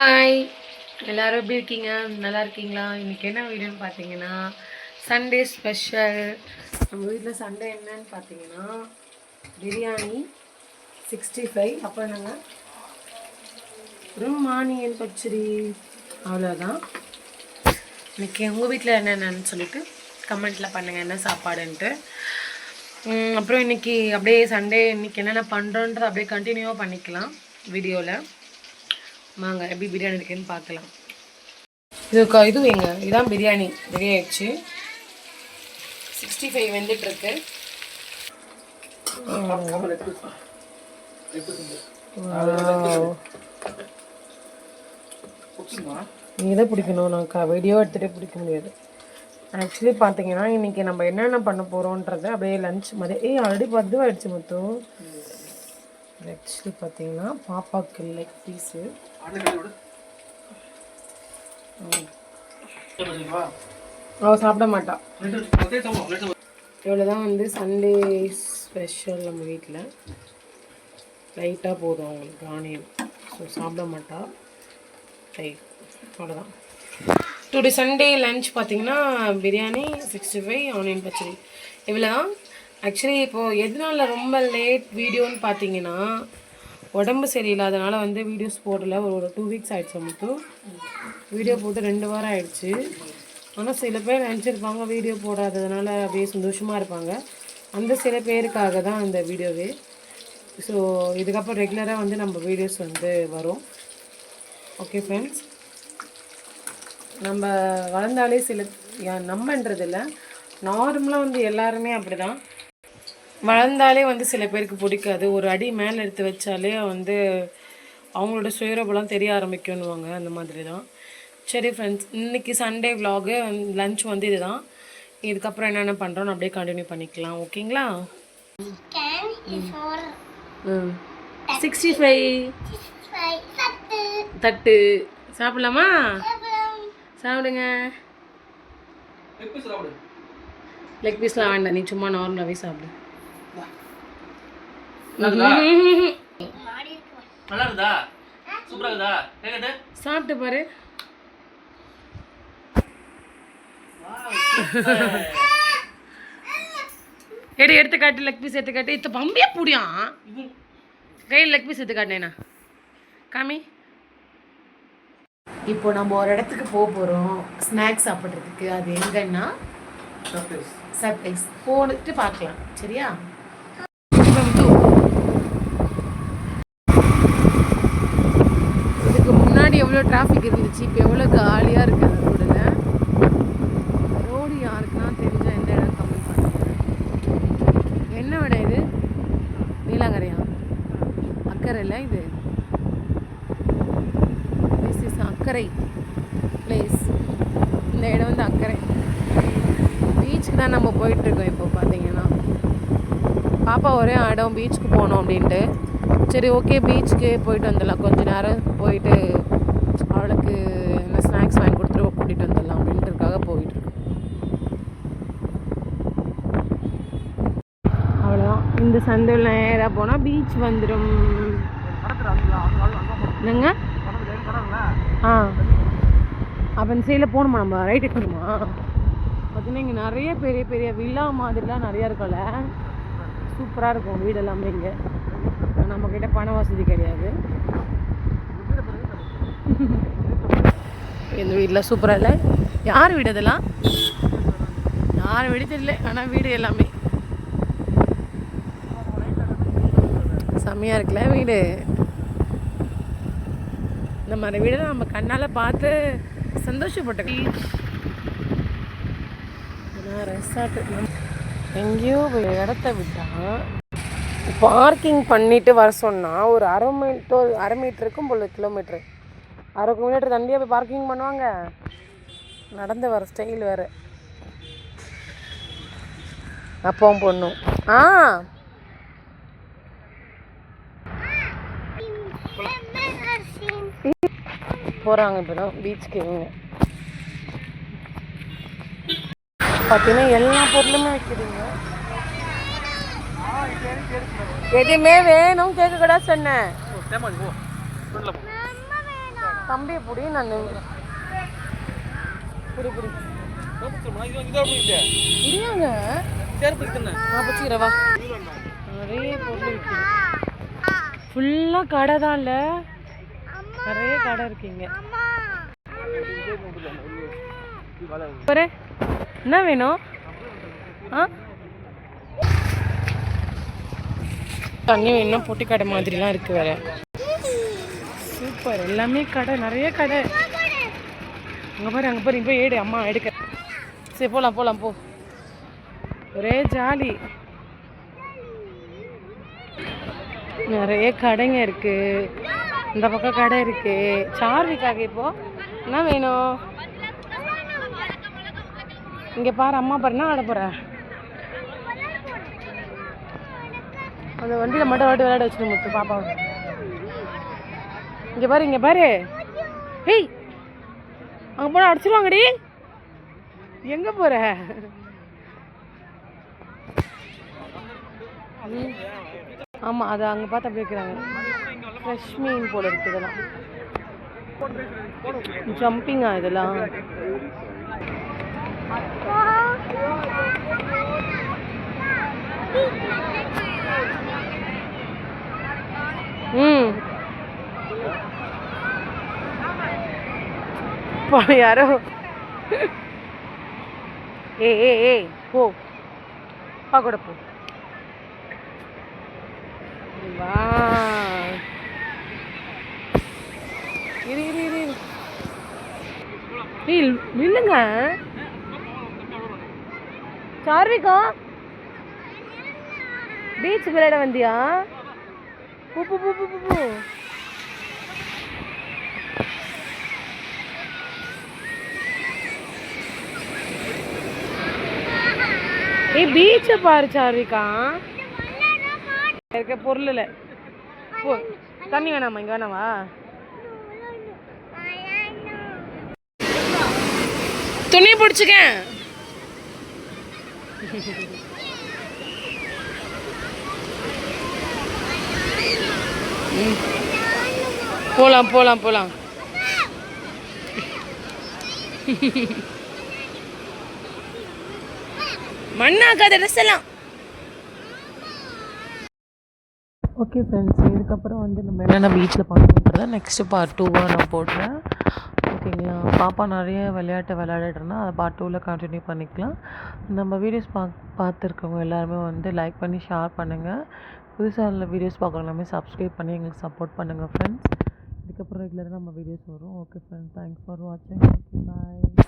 Hi எல்லோரும் எப்படி இருக்கீங்க? நல்லா இருக்கீங்களா? இன்றைக்கி என்ன வீடியோன்னு பார்த்தீங்கன்னா சண்டே ஸ்பெஷல் நம்ம வீட்டில் சண்டே என்னன்னு பார்த்தீங்கன்னா பிரியாணி சிக்ஸ்டி ஃபைவ் அப்புறம் என்னங்க? அப்புறம் மானியன் பச்சடி. அவ்வளோதான் இன்னைக்கு உங்கள் வீட்டில் என்னென்னு சொல்லிட்டு கமெண்ட்டில் பண்ணுங்கள் என்ன சாப்பாடுன்ட்டு. அப்புறம் இன்னைக்கு அப்படியே சண்டே இன்றைக்கி என்னென்ன பண்ணுறோன்றது அப்படியே கண்டினியூவாக பண்ணிக்கலாம். வீடியோவில் வாங்க எப்படி பிரியாணி இருக்குன்னு பார்க்கலாம். இது இது வைங்க இதுதான் பிரியாணி ரெடி ஆயிடுச்சு. சிக்ஸ்டி ஃபைவ் வெந்துட்டுருக்கு நீ தான் பிடிக்கணும்? நான் வீடியோ எடுத்துகிட்டே பிடிக்க முடியாது. ஆக்சுவலி பார்த்தீங்கன்னா இன்னைக்கு நம்ம என்னென்ன பண்ண போகிறோன்றத அப்படியே லஞ்ச் மதியம் ஏய் ஆல்ரெடி பத்து ஆயிடுச்சு மொத்தம் ஆக்சுவலி பார்த்தீங்கன்னா பாப்பாவுக்கு லெக் பீஸு அவ சாப்பிட மாட்டா. இவ்வளோதான் வந்து சண்டே ஸ்பெஷல் நம்ம வீட்டில் லைட்டாக போதும் அவங்களுக்கு ஆனியன். ஸோ சாப்பிட மாட்டா. ரைட் அவ்வளோதான் டுடே சண்டே லன்ச் பார்த்தீங்கன்னா பிரியாணி சிக்ஸ்டி ஃபைவ் ஆனியன் பச்சடி. இவ்வளோ தான் ஆக்சுவலி இப்போது எதனால ரொம்ப லேட் வீடியோன்னு பார்த்தீங்கன்னா உடம்பு சரியில்லாதனால வந்து வீடியோஸ் போடல. ஒரு ஒரு டூ வீக்ஸ் ஆகிடுச்சு மட்டும் வீடியோ போட்டு ரெண்டு வாரம் ஆயிடுச்சு. ஆனால் சில பேர் நினச்சிருப்பாங்க வீடியோ போடாததுனால அப்படியே சந்தோஷமாக இருப்பாங்க. அந்த சில பேருக்காக தான் இந்த வீடியோவே ஸோ இதுக்கப்புறம் ரெகுலராக வந்து நம்ம வீடியோஸ் வந்து வரும். ஓகே ஃப்ரெண்ட்ஸ் நம்ம வளர்ந்தாலே சில யா- நம்மன்றது இல்லை நார்மலாக வந்து எல்லாருமே அப்படிதான். வளர்ந்தாலே வந்து சில பேருக்கு பிடிக்காது. ஒரு அடி மேலே எடுத்து வச்சாலே வந்து அவங்களோட சுயரபலம் தெரிய ஆரம்பிக்கும்னுவாங்க. அந்த மாதிரி தான் சரி ஃப்ரெண்ட்ஸ் இன்னைக்கு சண்டே vlog லஞ்ச் வந்து இதுதான். இதுக்கப்புறம் என்னென்ன பண்ணுறோன்னு அப்படியே கண்டினியூ பண்ணிக்கலாம். ஓகேங்களா? Can is for ம் சிக்ஸ்டி ஃபைவ் தட்டு. சாப்பிடலாமா? சாப்பிடுங்க. லெக் பீஸ்லாம் வேண்டாம். நீ சும்மா நார்மலாகவே சாப்பிடு. நல்லா இருக்குதா சூப்பரா இருக்குதா? கேக்குது சாப்பிட்டு பாரு. எடு எடுத்து காட்டு லெக் பீஸ் எடுத்து காட்டு இத்த பம்பியா புடியா? கையில் லெக் பீஸ் எடுத்து காட்டினேண்ணா காமி. இப்போ நம்ம ஒரு இடத்துக்கு போக போகிறோம் ஸ்நாக்ஸ் சாப்பிட்றதுக்கு. அது எங்கன்னா சர்ப்ரைஸ் போட்டு பார்க்கலாம். சரியா? எவ்வளோ டிராஃபிக் இருந்துச்சு இப்போ எவ்வளோ காலியாக இருக்கு அந்த ரோடில் ரோடு யாருக்குன்னா தெரிஞ்சால் எந்த இடம் கம்மி பண்ணுங்க? என்ன விட இது? நீலாங்கரையா? அக்கறை இல்லை இது? திஸ் இஸ் அக்கறை பிளேஸ் இந்த இடம் வந்து அக்கறை பீச்சுக்கு தான் நம்ம போயிட்டுருக்கோம் இப்போ பார்த்தீங்கன்னா பாப்பா ஒரே இடம் பீச்சுக்கு போகணும் அப்படின்ட்டு. சரி ஓகே பீச்சுக்கு போயிட்டு வந்துடலாம். கொஞ்ச நேரம் போயிட்டு அவளுக்கு என்ன ஸ்நாக்ஸ் வாங்கி கொடுத்துட்டு கூட்டிகிட்டு வந்துடலாம். அப்படின்றதுக்காக போயிட்டுருக்கோம் அவ்வளோதான் இந்த சந்தையில் நேராக போனால் பீச் வந்துடும் என்னங்க? ஆ. அப்போ இந்த சைடில் போகணுமா நம்ம? ரைட் எடுக்கணுமா பார்த்தீங்கன்னா இங்கே நிறைய பெரிய பெரிய வில்லா மாதிரிலாம் நிறையா இருக்கும்ல. சூப்பராக இருக்கும் வீடு எல்லாமே இங்கே நம்மக்கிட்ட பண வசதி கிடையாது. இந்த வீட்டில் சூப்பராக இல்லை. யார் வீடு இதெல்லாம் யார் வீடு தெரியல ஆனால் வீடு எல்லாமே. செம்மையாக இருக்குல்ல வீடு. இந்த மாதிரி வீடை நம்ம கண்ணால் பார்த்து சந்தோஷப்பட்டுக்கலாம். ரெசார்ட்டு எங்கேயோ ஒரு இடத்த விட்டா பார்க்கிங் பண்ணிட்டு வர சொன்னால் ஒரு அரை மீட்டர் அரை மீட்டருக்கும் போல கிலோமீட்ரு அரை கிலோமீட்டர் தண்டியாக போய் பார்க்கிங் பண்ணுவாங்க. நடந்து வர ஸ்டைல் வேறு. அப்பாவும் பொண்ணும். ஆ. போகிறாங்க இப்போ தான் பீச்சுக்கு இவங்க பார்த்தீங்கன்னா எல்லா பொருளுமே வைக்கிறீங்க எதுவுமே வேணும். கேட்கக்கூடாது சொன்னேன் தேமாதி போ ஃப்ரெண்ட்ல போ நம்ம வேணும் தம்பியை பிடி நான் புடி புடி. இருங்க நான் பிடிச்சிக்கிறவா நிறைய பொருள் இருக்கு. ஃபுல்லாக கடை தான் இல்லை. நிறைய கடை இருக்குங்க. பாரு என்ன வேணும்? ஆ? தண்ணி வேணும் பொட்டி கடை மாதிரிலாம் இருக்குது வேறு. பாரு எல்லாமே கடை நிறைய கடை. அங்கே பாரு அங்கே பாரு இப்போ போய் ஏடு அம்மா எடுக்க. சரி போகலாம் போகலாம் போ. ஒரே ஜாலி. நிறைய கடைங்க இருக்கு. இந்த பக்கம் கடை இருக்கு. சார்விக்காக இப்போ என்ன வேணும்? இங்கே பாரு அம்மா பாரு என்ன ஆட போகிற அந்த வண்டியில் மட்டும் வாட்டி விளையாட வச்சுட்டு முத்து பாப்பாவை. இங்கே பாரு இங்கே பாரு. ஹேய் அங்கே போனால் அடிச்சிருவாங்கடி. எங்கே போகிற ஆமாம் அதை அது அங்கே பார்த்து அப்படி வைக்கிறாங்க. ஃப்ரெஷ் மீன் போல இருக்குது இதெல்லாம். ஜம்பிங்கா இதெல்லாம்? பா யாரோ? ஏ ஏ ஏ போ. பா கூட போ. வா. இரு இரு இரு இரு. ஏய் நில்லுங்க. சார்விகா? பீச் விளையாட வந்தியா? போ போ போ போ போ, ஏ பீச்சை பாரு சார்விகா. இருக்க பொருள் போ தண்ணி வேணாமா இங்கே வேணாவா? துணி பிடிச்சிக்க. போலாம் போலாம் போலாம். மண்ணாக்காத ட்ரெஸ் எல்லாம் ஓகே ஃப்ரெண்ட்ஸ் இதுக்கப்புறம் வந்து நம்ம என்னென்ன பீச்சில் பார்க்கணுன்றத நெக்ஸ்ட்டு பார்ட் டூவாக நான் போடுறேன். ஓகேங்களா பாப்பா நிறைய விளையாட்டு விளையாடிட்டு இருந்தால் அதை பார்ட் டூவில் கண்டினியூ பண்ணிக்கலாம். நம்ம வீடியோஸ் பா பார்த்துருக்கவங்க எல்லாருமே வந்து லைக் பண்ணி ஷேர் பண்ணுங்கள் புதுசாக உள்ள வீடியோஸ் பார்க்குறவங்க எல்லாமே சப்ஸ்கிரைப் பண்ணி எங்களுக்கு சப்போர்ட் பண்ணுங்கள் ஃப்ரெண்ட்ஸ் இதுக்கப்புறம் ரெகுலராக நம்ம வீடியோஸ் வரும். ஓகே ஃப்ரெண்ட்ஸ் தேங்க்ஸ் ஃபார் வாட்சிங் ஓகே பாய்